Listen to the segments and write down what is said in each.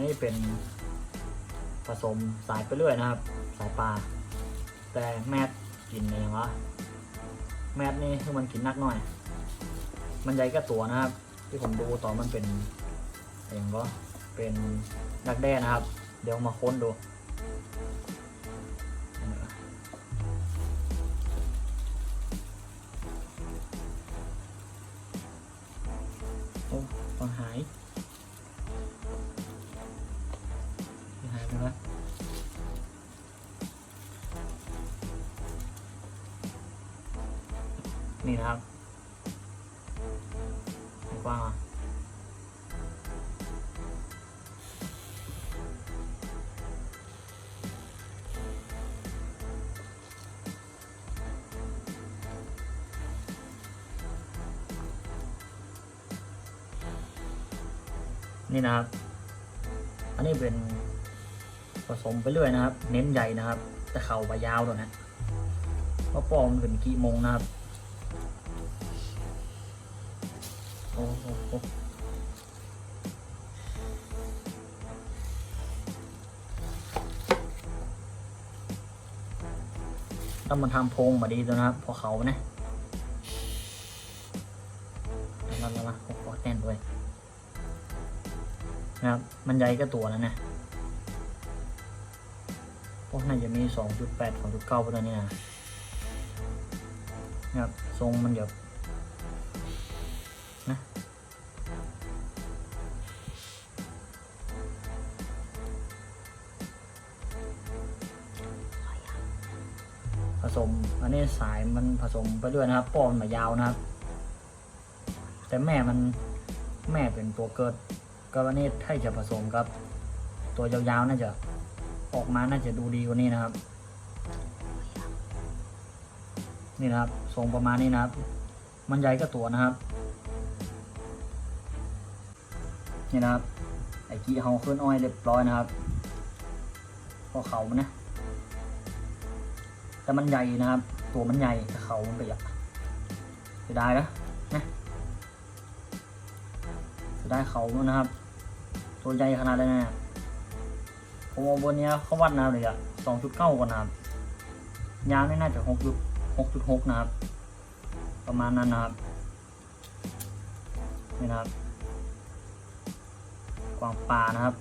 นี้เป็นผสมสายไปเรื่อยนะครับ สายปลา แต่แมทกินเองวะแมทนี่คือมันกินนักหน่อย มันใหญ่ก็ตัวนะครับ ที่ผมดูตอนมันเป็นเองก็เป็นดักแด้นะครับ เดี๋ยวมาค้นดูโอ้ฟังหาย นี่นะครับกว้างอะนี่นะครับ อันนี้เป็นผสมไปเรื่อยนะครับ เน้นใหญ่นะครับ แต่เข่าใบยาวตัวนะว่าะปอมนเป็นกี่โมงนะครับ ต้องมาทำโพงมาดีตัวนะครับ พอเขานะแล้วแล้วแล้วโอ้โหแน่นด้วยนะครับ มันใหญ่ก็ตัวแล้วนะพวกน่าจะมี 2.8 2.9พวกนี้นะนะครับ ทรงมันแบบ สม อันนี้สายมันผสมไปด้วยนะครับป้อมันมายาวนะครับ แต่แม่มันแม่เป็นตัวเกิดก็วันนี้ถ้าจะผสมกับ ตัวยาวๆน่าจะออกมาน่าจะดูดีกว่านี้นะครับ นี่นะครับทรงประมาณนี้นะครับ มันใหญ่ก็ตัวนะครับ นี่นะครับไอ้กี้เฮาขึ้นอ้อยเรียบร้อยนะครับพอเขามันนะ แต่มันใหญ่นะครับ ตัวมันใหญ่แต่เขามันไปอะเสียดายนะนะเสียดายเขานนะครับ ตัวใหญ่ขนาดนั้นนะผมเอาบนนี้เขาวัดนะครับเลยอะสองจุดเก้ากว่านะครับยาวนี่น่าจะหกจุดหกจุดหกนะครับ ประมาณนั้นนะครับนี่นะครับ กวางปลานะครับ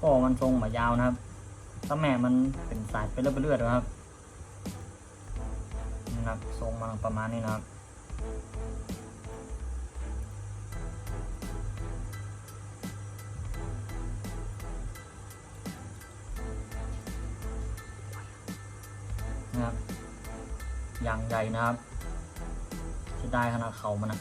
ก็มันทรงหมายาวนะครับ ถ้าแม่มันเป็นสายไปเรื่อยๆเรื่อยนะครับนี่นะครับทรงมันประมาณนี้นะครับนะครับอย่างใหญ่นะครับเสียดายขนาดเขามันนะ